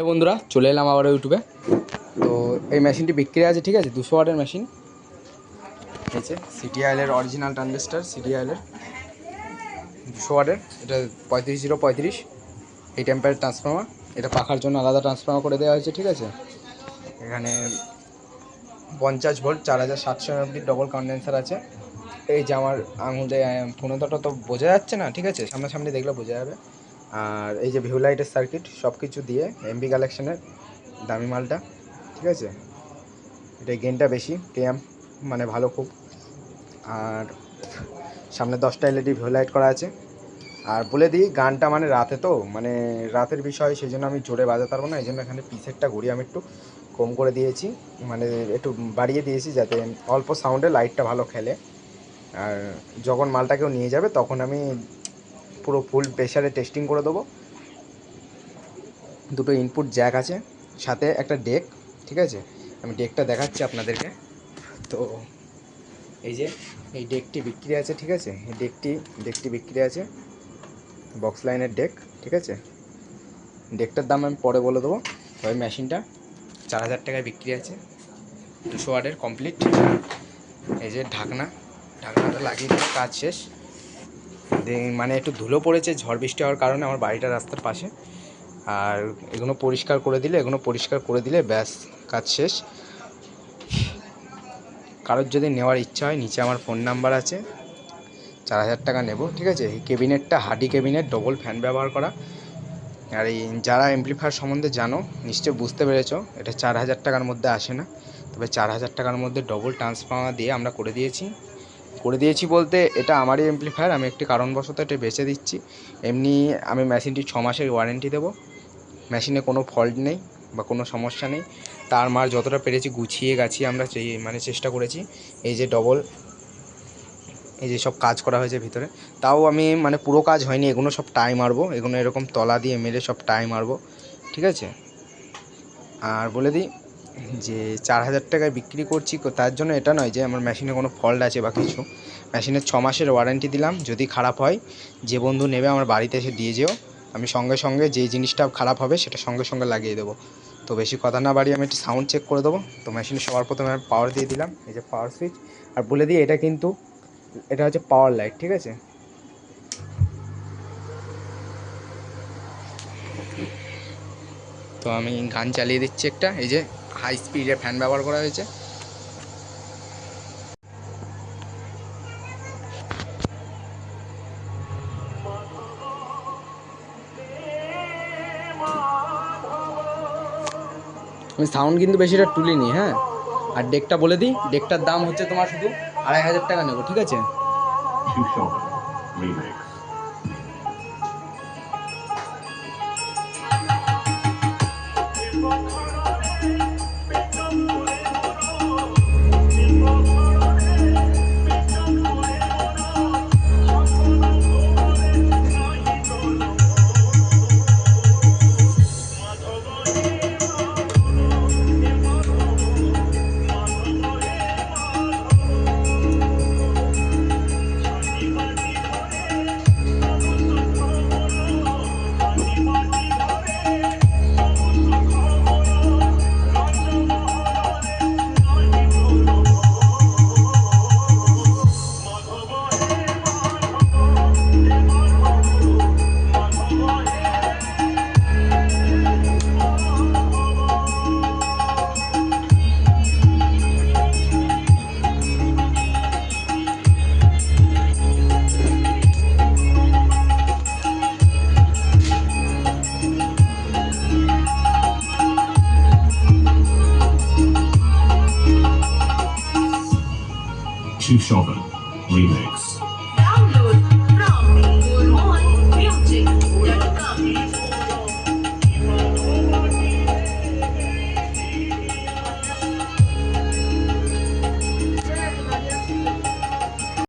Hello বন্ধুরা, চলে এলাম আবার ইউটিউবে। তো এই মেশিনটি বিক্রি আছে, ঠিক আছে? দুশো ওয়াটের মেশিন। হয়েছে সিটিআইলের অরিজিনাল ট্রানজিস্টার সিটিআইলের দুশো ওয়াটের, এটা পঁয়ত্রিশ জিরো পঁয়ত্রিশ। এই টেম্পারের ট্রান্সফর্মার এটা পাখার জন্য আলাদা ট্রান্সফর্মার করে দেওয়া হয়েছে, ঠিক আছে? এখানে পঞ্চাশ ভোল্ট চার হাজার সাতশো অব্দি ডবল কন্ডেন্সার আছে। এই যে আমার আঙুলে ফোনেতটা তো বোঝা যাচ্ছে না, ঠিক আছে? সামনাসামনি দেখলে বোঝা যাবে। আর এই যে ভিউ লাইটের সার্কিট সব কিছু দিয়ে এমবি কালেকশনের দামি মালটা, ঠিক আছে? এটা গেনটা বেশি কেএম মানে ভালো খুব। আর সামনে দশটা এলইডি ভিউ লাইট করা আছে। আর বলে দিই, গানটা মানে রাতে তো মানে রাতের বিষয় সেই জন্য আমি জোরে বাজাতে পারব না, এই জন্য এখানে পিসেরটা ঘুরিয়ে আমি একটু কম করে দিয়েছি। মানে একটু বাড়িয়ে দিয়েছি যাতে অল্প সাউন্ডে লাইটটা ভালো খেলে। আর যখন মালটা কেউ নিয়ে যাবে, তখন আমি পুরো ফুল প্রেশারে টেস্টিং করে দেবো। দুটো ইনপুট জ্যাক আছে, সাথে একটা ডেক ঠিক আছে? আমি ডেকটা দেখাচ্ছি আপনাদেরকে। তো এই যে, এই ডেকটি বিক্রি আছে, ঠিক আছে? এই ডেকটি ডেকটি বিক্রি আছে বক্স লাইনের ডেক ঠিক আছে? ডেকটার দাম আমি পরে বলে দেবো। তবে মেশিনটা চার হাজার টাকায় বিক্রি আছে। দুশো ওয়ার্ডের কমপ্লিট এই যে ঢাকনা, ঢাকনাটা লাগিয়ে কাজ শেষ। মানে একটু ধুলো পড়েছে, ঝড় বৃষ্টি হওয়ার কারণে আমার বাড়িটা রাস্তার পাশে। আর এগুলো পরিষ্কার করে দিলে, এগুলো পরিষ্কার করে দিলে ব্যাস, কাজ শেষ। কারোর যদি নেওয়ার ইচ্ছা হয়, নিচে আমার ফোন নাম্বার আছে। চার হাজার টাকা নেব, ঠিক আছে? এই কেবিনেটটা হাডি কেবিনেট ডবল ফ্যান ব্যবহার করা। আর এই যারা এমপ্লিফায়ার সম্বন্ধে জানো নিশ্চয় বুঝতে পেরেছ, এটা চার হাজার টাকার মধ্যে আসে না। তবে চার হাজার টাকার মধ্যে ডবল ট্রান্সফর্মার দিয়ে আমরা করে দিয়েছি। করে দিয়েছি বলতে, এটা আমারই এমপ্লিফায়ার আমি একটি কারণবশত এটা বেচে দিচ্ছি। এমনি আমি মেশিনটি ছ মাসের ওয়ারেন্টি দেবো। মেশিনে কোনো ফল্ট নেই বা কোনো সমস্যা নেই। তার মার যতটা পেরেছি গুছিয়ে গাছিয়ে আমরা মানে চেষ্টা করেছি। এই যে ডবল এই যে সব কাজ করা হয়েছে ভিতরে। তাও আমি মানে পুরো কাজ হয়নি, এগুলো সব টাই মারবো। এগুলো এরকম তলা দিয়ে মেরে সব টাই মারবো। ঠিক আছে? আর বলে দিই যে চার হাজার টাকায় বিক্রি করছি তার জন্য এটা নয় যে আমার মেশিনে কোনো ফল্ট আছে বা কিছু। মেশিনের ছ মাসের ওয়ারেন্টি দিলাম, যদি খারাপ হয়, যে বন্ধু নেবে আমার বাড়িতে এসে দিয়ে যেও। আমি সঙ্গে সঙ্গে যেই জিনিসটা খারাপ হবে সেটা সঙ্গে সঙ্গে লাগিয়ে দেবো। তো বেশি কথা না বাড়ি আমি একটু সাউন্ড চেক করে দেবো। তো মেশিনে সবার প্রথমে আমি পাওয়ার দিয়ে দিলাম, এই যে পাওয়ার সুইচ আর বলে দিই, এটা কিন্তু, এটা হচ্ছে পাওয়ার লাইট ঠিক আছে? তো আমি গান চালিয়ে দিচ্ছি একটা, এই যে হাই স্পিডে ফ্যান ব্যবহার করা হয়েছে। আমি সাউন্ড কিন্তু বেশিটা তুলিনি হ্যাঁ? আর ডেকটা বলে দিই ডেকটার দাম হচ্ছে তোমার শুধু আড়াই হাজার টাকা নেব, ঠিক আছে? Chu Chauvin. Remix.